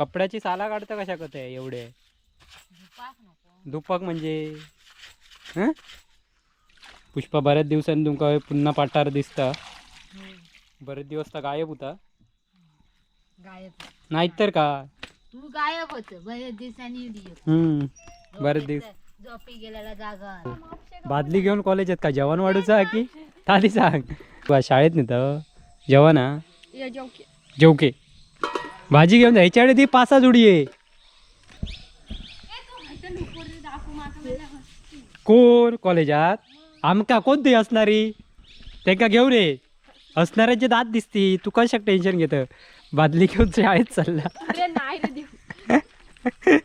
कपड्याची साला काढता कशा कत आहे एवढे? दुपाक म्हणजे? हं? पुष्पा बऱ्याच दिवसांनी तुमका पुन्हा पाठार दिसता. बरेच दिवस तर गायब होता. गायब. नाहीतर का? तू गायब होत. बरेच दिवसांनी दिवस हम्म. बरेच दिवस. झोपी गेलेला जागा. बादली घेऊन कॉलेजात का? जेवण वाढूचा की ताली सांग. शाळेत नेतं? जेवण हा? जेवके. भाजी घेऊन ह्याच्याकडे ती पासा जुडी आहे. कोण कॉलेजात? आमका कोणती असणारी? तेका घेऊन ये. असणाऱ्याचे दात दिसती. तू कशाक टेन्शन घेत? बादली घेऊन शाळेत चालला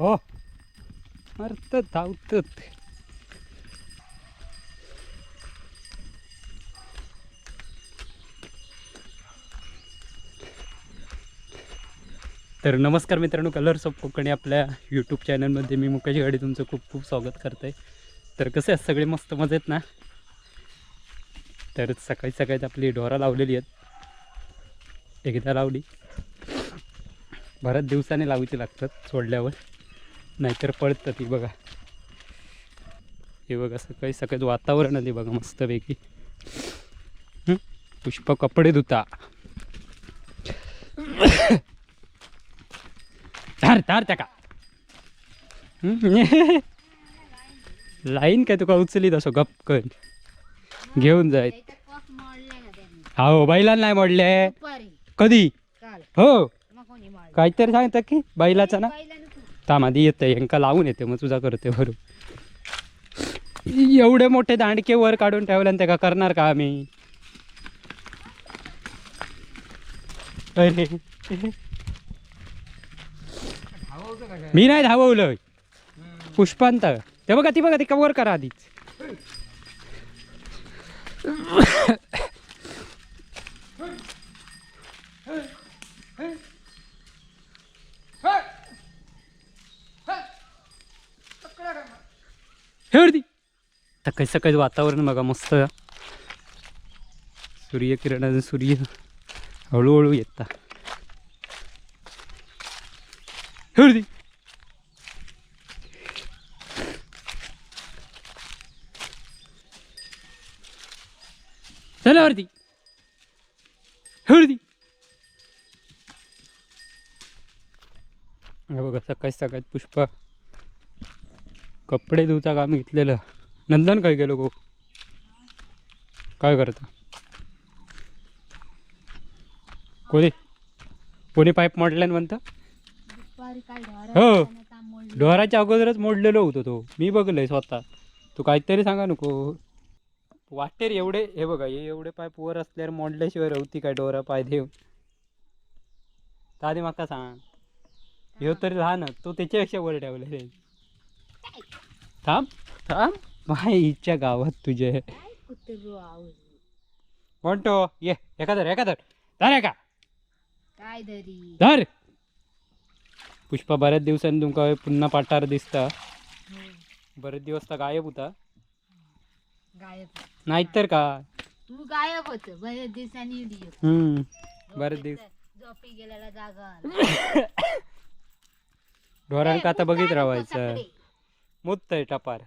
हो मरत धावत तर नमस्कार मित्रांनो कलर्स ऑफ कोकणी आपल्या यूट्यूब चॅनलमध्ये मी मुकेश गाडी तुमचं खूप खूप स्वागत करत आहे तर कसे आहेत सगळे मस्त मजेत ना? तर सकाळी सकाळी आपली ढोरा लावलेली आहेत. एकदा लावली. बऱ्याच दिवसाने लावायची लागतात सोडल्यावर. नाहीतर पळतं ती बघा. हे बघा सकाळी सकाळी वातावरण आली बघा मस्तपैकी? पुष्प कपडे धुता. धार धार त्या का? लाईन काय तुका उचलीत असो गपकन घेऊन जायत हो बैलांना नाही मोडले. कधी? हो. काहीतरी सांगता की बैलाचा ना? पहिल्यानं आधी येतं यांका लावून येते मग तुझा करते बरोबर एवढे मोठे दांडके वर काढून ठेवले आणि त्याका करणार का आम्ही? मी नाही धाववलं. पुष्पांत. ते बघा ती बघा ती कवर करा आधीच. हे सकाळी सकाळी वातावरण बघा मस्त. सूर्यकिरणाचं सूर्य हळूहळू येता. हे चला वरती हे वरती हे बघा सकाळी सकाळी पुष्पा कपडे धुता काम घेतलेलं. नंदन काय गेलो गो? काय करता? कोणी? कोणी पाईप मोडल्यान म्हणतं? हो. डोहाराच्या अगोदरच मोडलेलो होतो तो. मी बघलंय स्वतः. तू काहीतरी सांगा नको. वाटेर एवढे हे बघा हे एवढे पाईप वर असल्यावर मोडल्याशिवाय रवती काय डोरा पाय देव? आधी माका सांग. ह्यो तरी लहान तो त्याच्यापेक्षा वर ठेवलेले थांब थांब. माईच्या गावात तुझे म्हणतो ये एखादर एखादर धर. का काय दरी धर. पुष्पा बऱ्याच दिवसांनी तुमका पुन्हा पाठार दिसता. बरेच दिवस तर गायब होता. गायब. नाहीतर का? तू गायब होत. बरेच दिवसांनी दिवस हम्म बरेच दिवस. झोपी गेलेला जागा ढोरांका आता बघित राहायचं. मुतय टपार.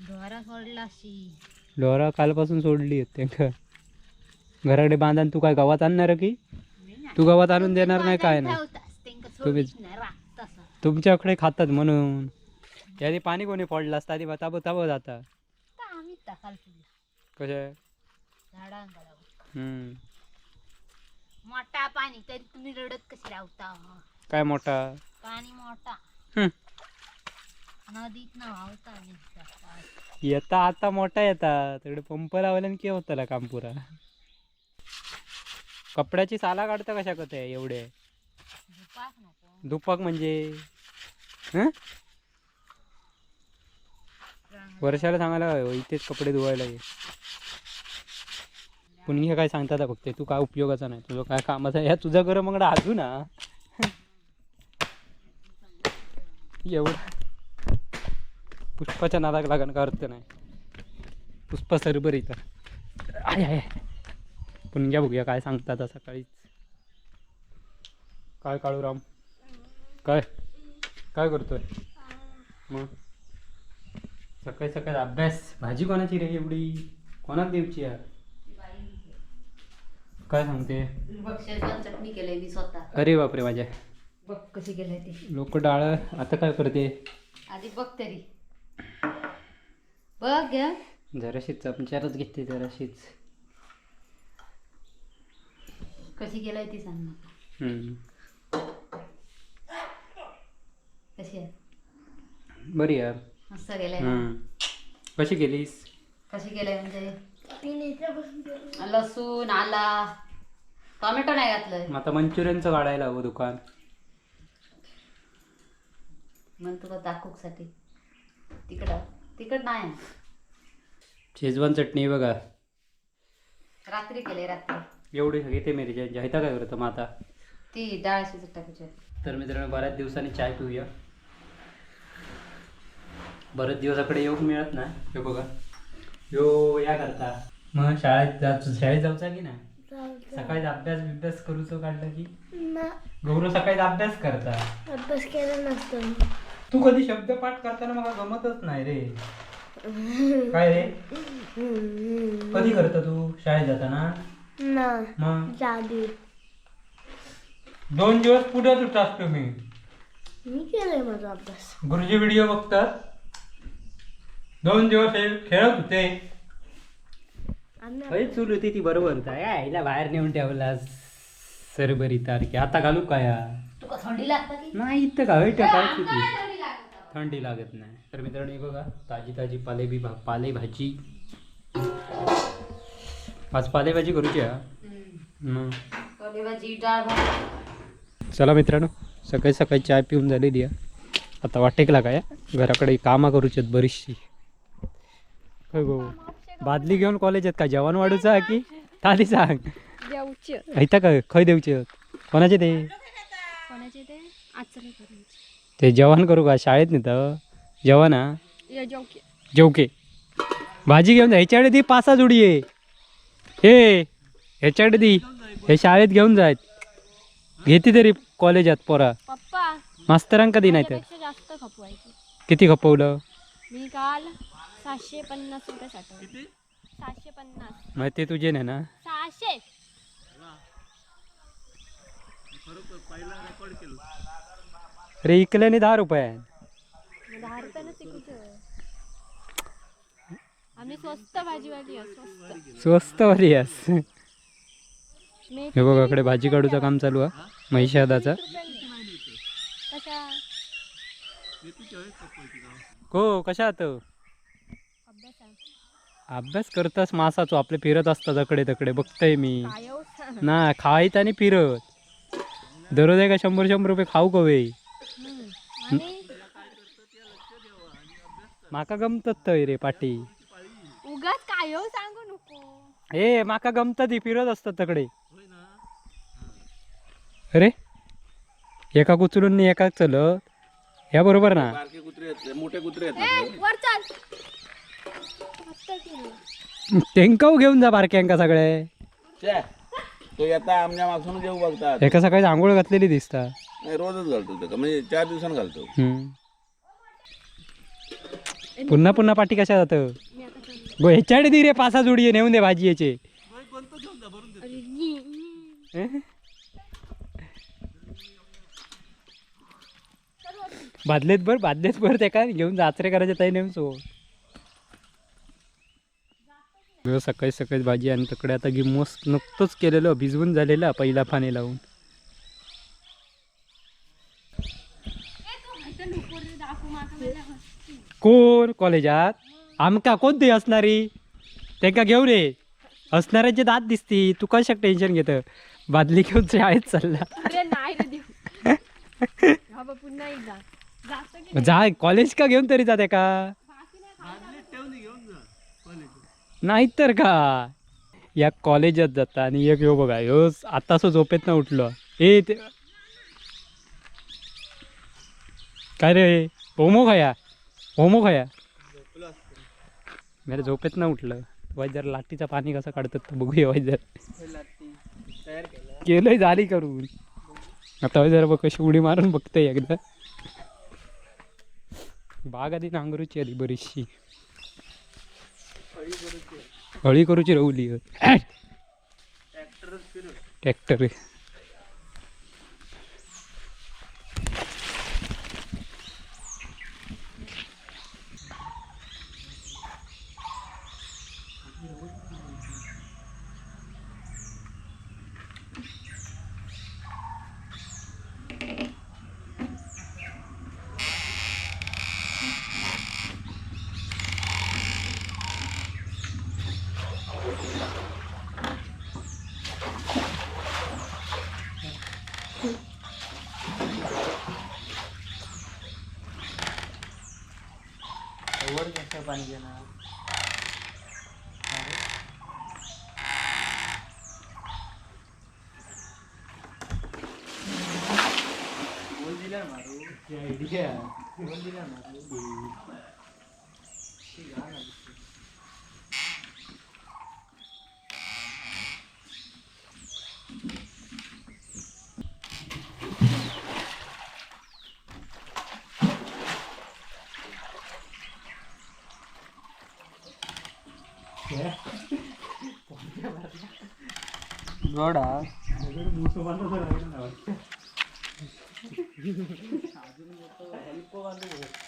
ढोरा सोडला ढोरा कालपासून सोडली त्यांका घराकडे बांधान तू काय गावात आणणार की? तू गावात आणून देणार नाही काय नाही. तुम्ही- तुमच्याकडे खातात म्हणून. त्याआधी पाणी कोणी फोडलं असतं? आधी ताबो ताबो जाता. कशा? हम्म. मोठा पाणी तरी तुम्ही रडत कशी लावता काय मोठा? पाणी मोठा. नदीत न. येता आता मोठा येता. तिकडे पंप लावल्याने की होता काम पुरा. कपड्याची साला काढता कशा कत आहे एवढे? नको. दुपाक म्हणजे? हं? वर्षाला सांगायला काय हो, इथेच कपडे धुवायला ये. पण हे काय सांगतात आता फक्त तू काय उपयोगाचा नाही तुझं काय कामाचा ह्या तुझं घर मग आजू ना. एवढं. पुष्पाच्या नादाक लागण का अर्थ नाही? पुष्पा सरबर इथं आय आय पुण्या बघूया काय सांगतात आता सकाळीच. काय काळू राम काय? काय करतोय? मग? सकाळी सकाळी अभ्यास. भाजी कोणाची रे एवढी? कोणाक देवची यार? काय सांगते? चटणी केलंय मी स्वतः. अरे बापरे माझ्या. बघ कशी केलंय ते. लोक डाळ आता काय करते? आधी बघ तरी. बघ. जराशीच चमच्यारच घेते जराशीच. कशी केलंय ती सांग. कशी आहे? बरी यार मस्त केलंय. कशी केलीस? कशी केलंय म्हणजे? लसूण आला. टोमॅटो नाही घातलंय. मग आता मंचुरियनचं काढायला हवं दुकान. मग तुला दाखवूसाठी तिकडं. तिकड नाही शेजवान चटणी बघा. रात्री केले रात्री. एवढी सगळी ते मेरी ज्यांची हायता काय करतं मग आता. ती डाळ शिजत टाकायची तर मित्रांनो बऱ्याच दिवसांनी चाय पिऊया. बरेच दिवसाकडे येऊक मिळत ना हे बघा. यो या करता. मग शाळेत जा शाळेत जाऊचा की ना सकाळी अभ्यास बिभ्यास करूचो काढलं की? गौरव सकाळी अभ्यास करता. अभ्यास केला नसतो तू कधी शब्द पाठ करताना मला गमतच नाही रे. काय रे? कधी करतो तू शाळेत जाताना? ना मग? जादी दोन दिवस पुढे सुटास तुम्ही मी. केलंय माझा अभ्यास. गुरुजी व्हिडिओ बघतात. दोन दिवस हे खेळत होते. चूल होती ती बरोबर. होता यायला बाहेर नेऊन ठेवला सरबरी तारखे. आता घालू काय तुका थंडी लागता की? नाही इथं का? काय काय होती थंडी लागत नाही. तर मित्रांनो हे बघा ताजी ताजी पाले बी पाले भाजी आज पालेभाजी करूची हा? चला मित्रांनो सकाळी सकाळी चाय पिऊन झालेली आहे. आता वाटेकला काय? घराकडे कामं करूची आहेत बरीचशी. काय गो? बादली घेऊन कॉलेज आहेत का? जेवण वाढूचा की? थाली सांग. ऐता का? खय देऊचे कोणाचे ते? कोणाचे ते? ते जेवण करू का? शाळेत नेतं. जेवण हा? जेवके. जेवके. भाजी घेऊन जा. ह्याच्याकडे ती पासा जोडी आहे. हे ह्याच्याकडे ती. हे शाळेत घेऊन जायत. घेते तरी कॉलेजात पोरा. पप्पा. मास्तरांक कधी नाही तर पेक्षा जास्त खपवायचे. किती खपवलं? मी काल सातशे पन्नास रुपये साठवले. सातशे पन्नास. मग ते तुझे नाही ना? सहाशे. अरे इकल्याने दहा रुपये दहा आम्ही स्वस्त भाजीवाली आहे स्वस्त. स्वस्त वाली आहेस. हे बघ इकडे भाजी काढूचं काम चालू आहे. महिषादाचा कशा? को कशा आहात अभ्यासा अभ्यास करतास मासाचो. आपले फिरत असतात अकडे तकडे बघतोय मी. हो? ना खायत आणि फिरत. दररोज आहे का शंभर शंभर रुपये खाऊ कवे माका गमतत थंय रे पाटी. उगाच काय हो सांगू नको. ए माका गमतात ही फिरत असतात तकडे. अरे एका उचलून नाही एका चलत. ह्या बरोबर ना? बारके कुत्रे आहेत मोठे कुत्रे आहेत. ए, वर चाल. आत्ता केलं. तेंका घेऊन जा बारक्यांका सगळे. छे, तो आमच्या मागसून जेव बघतात एका सकाळी आंघोळ घातलेली दिसता नाही रोजच घालतो तो म्हणजे चार दिवसांनी घालतो हम्म. पुन्हा पुन्हा पाठी कशा जात. गो ह्याच्याकडे दी रे पासा जोडी नेऊन दे भाजी याचे. बादलेत भर बादलेत भर ते काय घेऊन जाचरे करायचे ताई नेऊन सो सकाळी सकाळी भाजी आणि तकडे आता गी मस्त नुकतंच केलेलं भिजवून झालेलं पहिला पाणी लावून. कोण कॉलेजात? आमका कोणती असणारी? तेका घेऊ रे? असणाऱ्याचे दात दिसती. तू कशाक टेन्शन घेत? बादली घेऊन शाळेत चालला. की जा कॉलेज का घेऊन तरी जाते का. नाहीतर का? या कॉलेजात जाता आणि एक ह्यो बघा ह्यो आता असं झोपेत ना उठलो. ए ते काय रे? होमो खाया? होमो खाया? मेरे झोपेत ना उठलं. वाईट जर लाटीचं पाणी कसं काढतात तर बघूया वाईट जर केलंय झाली करून. आता वाईट जरा बघ कशी उडी मारून बघतय एकदा. बाग आधी नांगरूची आली बरीचशी. हळी करूची रवली. ट्रॅक्टर वर जास्त पाणी देणार बोल दिला मारू. आयडिया बोल दिला मारू. ರೋಡ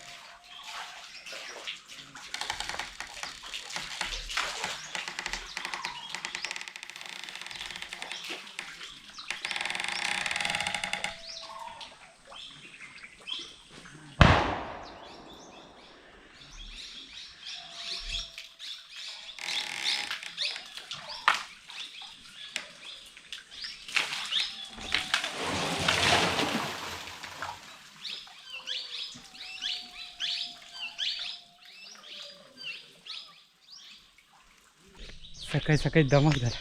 सकाळी सकाळी दमक झाला.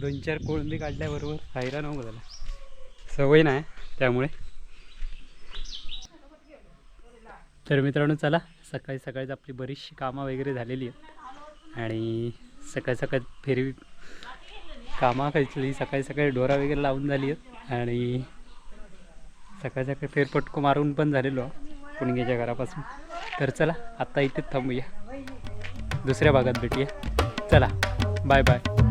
दोन चार कोळंबी काढल्याबरोबर हैराण होऊ झाला सवय नाही त्यामुळे. तर मित्रांनो चला सकाळी सकाळीच आपली बरीचशी कामं वगैरे झालेली आहेत. आणि सकाळी सकाळी फेरी कामं खायची सकाळी सकाळी डोरा वगैरे लावून झाली आहेत. आणि सकाळी सकाळी फेरपटको मारून पण झालेलो पुणगेच्या घरापासून. तर चला आत्ता इथेच थांबूया. दुसऱ्या भागात भेटूया. चला. Bye bye.